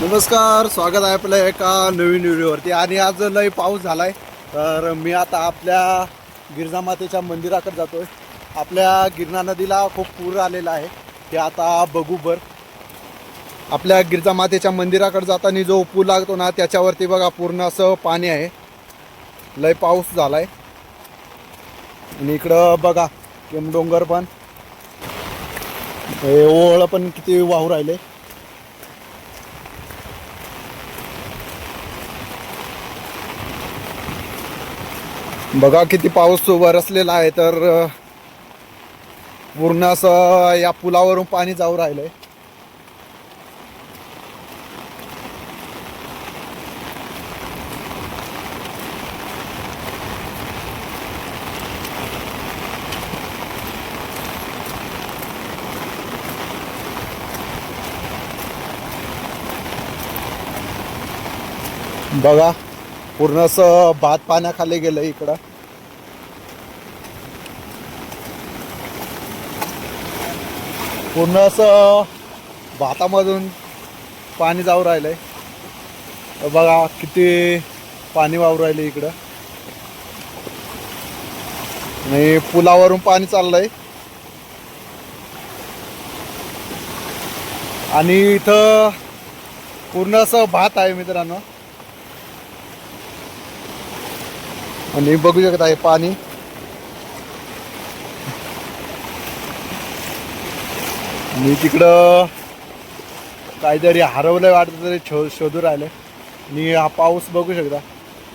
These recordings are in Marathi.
नमस्कार स्वागत आहे आपल्या एका नवीन व्हिडिओवरती. आणि आज लय पाऊस झाला आहे तर मी आता आपल्या गिरजामातेच्या मंदिराकडे जातो आहे आपल्या गिरणा नदीला खूप पूर आलेला आहे ते आता बघू बर. आपल्या गिरजामातेच्या मंदिराकडे जाताना जो पूल लागतो ना त्याच्यावरती बघा पूर्ण असं पाणी आहे. लय पाऊस झाला आहे आणि इकडं बघा केमडोंगर पण. हे ओळ पण किती वाहू राहिले. बघा किती पाऊस वरसलेला आहे तर पूर्ण असं या पुलावरून पाणी जाऊ राहिलंय. बघा पूर्ण असं भात पाण्याखाली गेलं इकडं. पूर्ण असं भातामधून पाणी जाऊ राहिलं आहे बघा किती पाणी वाहू राहिले इकडं. आणि पुलावरून पाणी चाललंय. आणि इथं पूर्ण असं भात आहे मित्रांनो. आणि बघू शकत आहे पाणी. मी तिकडं काहीतरी हरवलंय वाटतं तरी शो शोधू राहिले. आणि हा पाऊस बघू शकता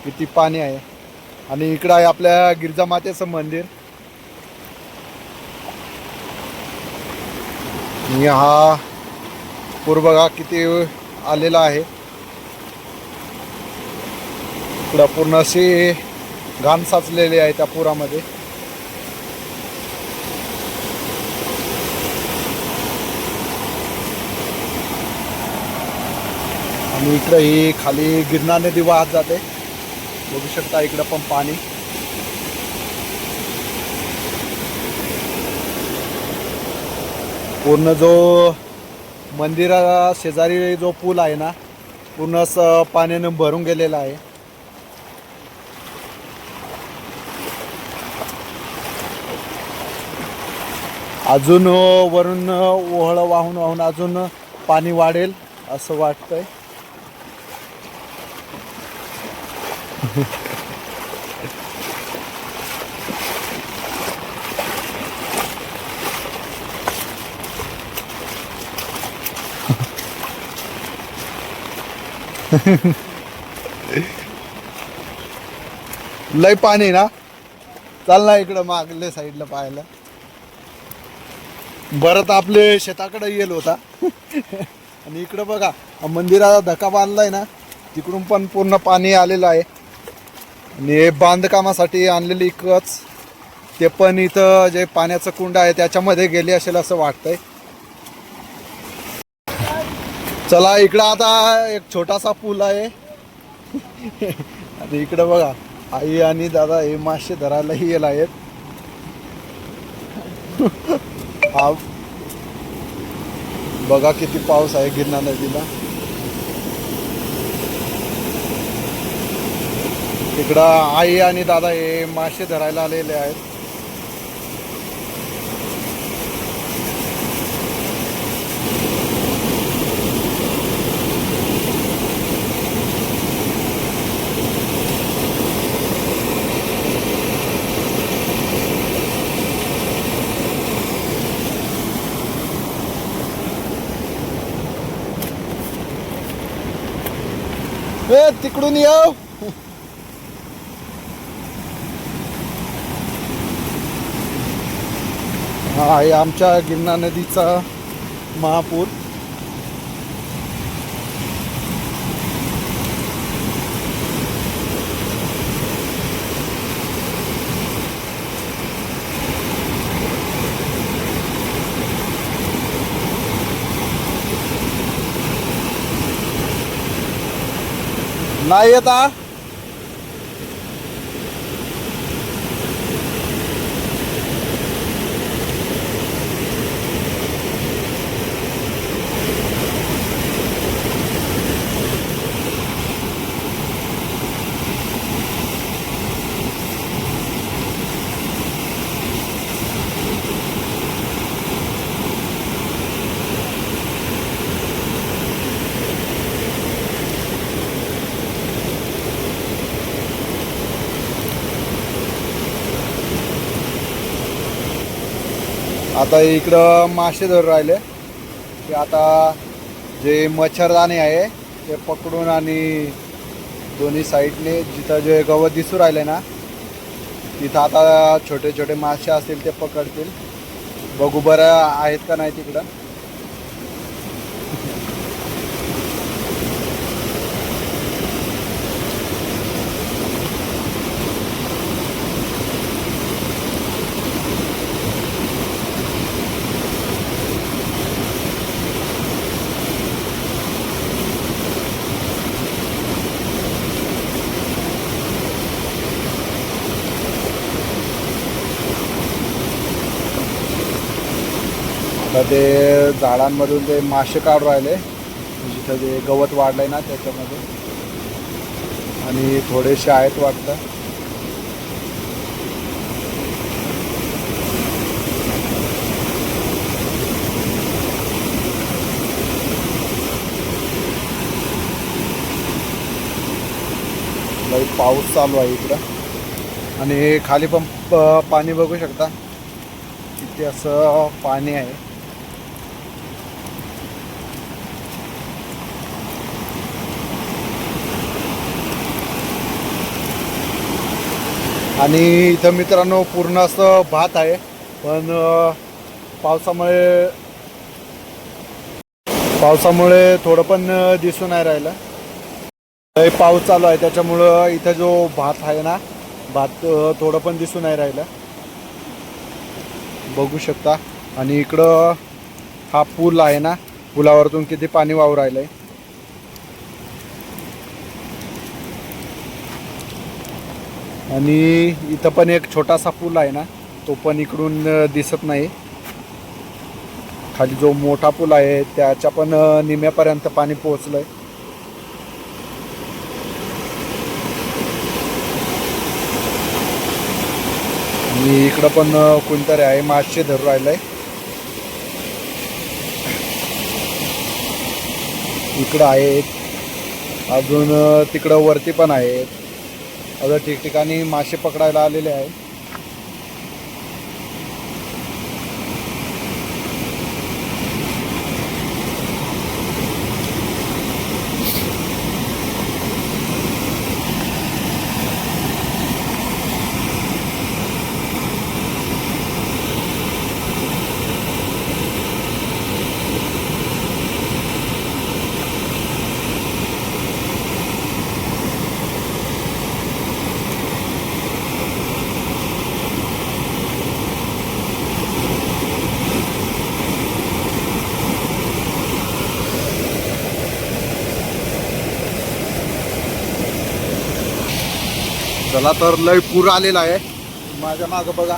किती पाणी आहे. आणि इकडं आहे आपल्या गिरजा मातेचं मंदिर. आणि हा पूर बघा किती आलेला आहे. इकडं पूर्ण अशी घाण साचलेली आहे त्या पुरामध्ये. आणि इकडं ही खाली गिरणा नदी वाहत जाते. बघू शकता इकडं पण पाणी. पूर्ण जो मंदिरा शेजारी जो पूल आहे ना पूर्ण पाण्यानं भरून गेलेला आहे. अजून वरून ओहळ वाहून वाहून अजून पाणी वाढेल असं वाटतंय. लय पाणी ना? चाल ना इकडं मागल्या साईडला पाहायला. बरं तर आपले शेताकडे येईल होता. आणि इकडं बघा हा मंदिराला धक्का बांधलाय ना तिकडून पण पूर्ण पाणी आलेलं आहे. आणि हे बांधकामासाठी आणलेली कच ते पण इथं जे पाण्याचं कुंड आहे त्याच्यामध्ये गेले असेल असं वाटतंय. चला इकडं आता एक छोटासा पूल आहे. आणि इकडं बघा आई आणि दादा हे मासे धरायलाही येला आहेत. हा. बघा किती पाऊस आहे गिरणा नदीला. इकडं आई आणि दादा हे मासे धरायला आलेले आहेत. ए तिकडून येऊ. हा आहे आमच्या गिरणा नदीचा महापूर. नाही येता आता इकडं मासे धरून राहिले. ते आता जे मच्छरदाणी आहे ते पकडून आणि दोन्ही साईडने जिथं जे गवत दिसू राहिले ना तिथं आता छोटे छोटे मासे असतील ते पकडतील. बघू बरं आहेत का नाही तिकडं. आता ते झाडांमधून ते मासे काढून राहिले. जिथं ते गवत वाढलंय ना त्याच्यामध्ये. आणि थोडेसे आहेत वाटतं. लई पाऊस चालू आहे इकडं. आणि खाली पण पाणी बघू शकता. इथे असं पाणी आहे. आणि इथं मित्रांनो पूर्ण असं भात आहे. पण पावसामुळे पावसामुळे थोडं पण दिसून नाही राहिलं. लय पाऊस चालू आहे. त्याच्यामुळं इथं जो भात आहे ना भात थोडं पण दिसून नाही राहिलं. बघू शकता. आणि इकडं हा पूल आहे ना पुलावरतून किती पाणी वाहू राहिलं आहे आणि इथं पण एक छोटासा पूल आहे ना तो पण इकडून दिसत नाही. खाली जो मोठा पूल आहे त्याच्या पण निम्यापर्यंत पाणी पोहोचलंय. आणि इकडं पण कोणतरी आहे मासे धरून राहिलंय. इकडं आहेत अजून तिकडं वरती पण आहेत आता ठिकठिकाणी मासे पकडायला आलेले आहे चला तर लय पूर आलेला आहे. माझ्या मागं बघा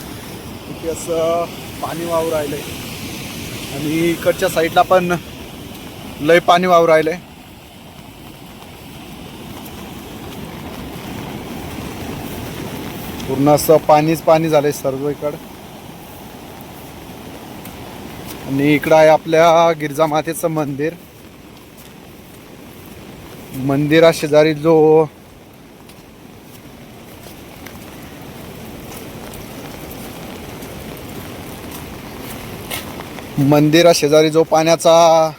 इथे असं पाणी वाहू राहिलं आहे आणि इकडच्या साईडला पण लय पाणी वाहू राहिलं आहे पूर्ण असं पाणीच पाणी झालंय सर्व इकडं. आणि इकडं आहे आपल्या गिरजा मातेचं मंदिर. मंदिरा शेजारी जो मंदिरा शेजारी जो पाण्याचा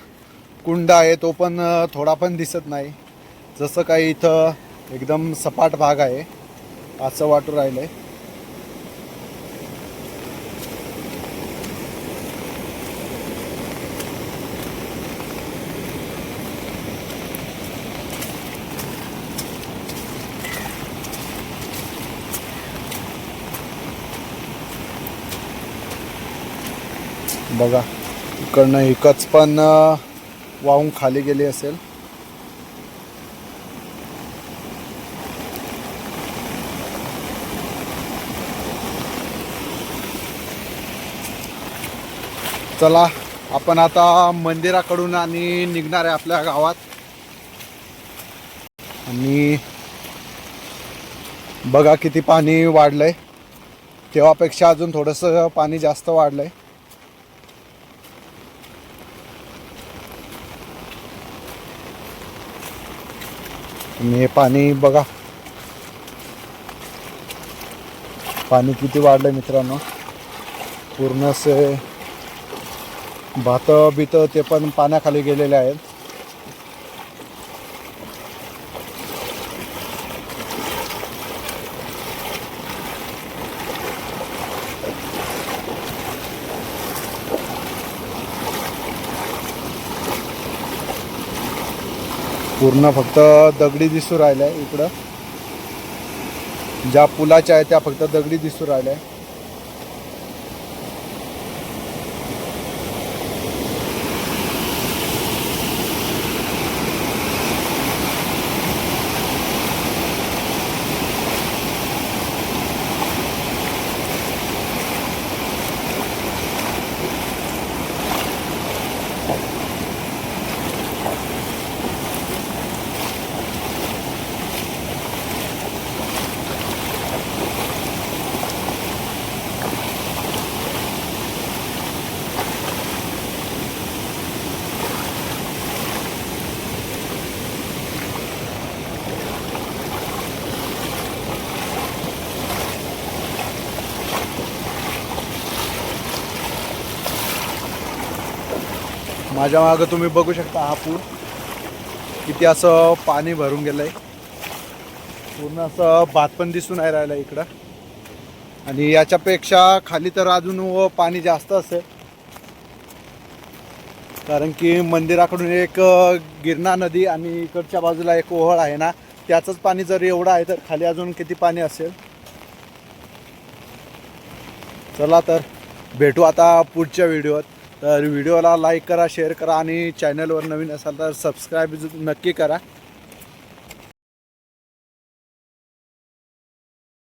कुंड आहे तो पण थोडा पण दिसत नाही. जसं काही इथं एकदम सपाट भाग आहे असं वाटू राहिलं आहे बघा इकडनं एकच पण वाहून खाली गेली असेल. चला आपण आता मंदिराकडून आणि निघणार आहे आपल्या गावात. आणि बघा किती पाणी वाढलंय. तेव्हापेक्षा अजून थोडंसं पाणी जास्त वाढलंय. आणि हे पाणी बघा. पाणी किती वाढलं मित्रांनो. पूर्ण असे भात बित ते पण पाण्याखाली गेलेले आहेत. पूर्ण फक्त दगडी दिसू राहिल्या इकडं. ज्या पुलाच्या आहेत त्या फक्त दगडी दिसू राहिल्या. माझ्या मागं तुम्ही बघू शकता हा पूर किती असं पाणी भरून गेलं आहे पूर्ण असं भात पण दिसून नाही राहिलं इकडं. आणि याच्यापेक्षा खाली तर अजून व पाणी जास्त असेल. कारण की मंदिराकडून एक गिरणा नदी आणि इकडच्या बाजूला एक ओहळ आहे ना त्याचंच पाणी जर एवढं आहे तर खाली अजून किती पाणी असेल? चला तर भेटू आता पुढच्या व्हिडिओत. तर व्हिडिओला लाईक करा शेअर करा आणि चॅनलवर नवीन असाल तर सबस्क्राईब नक्की करा.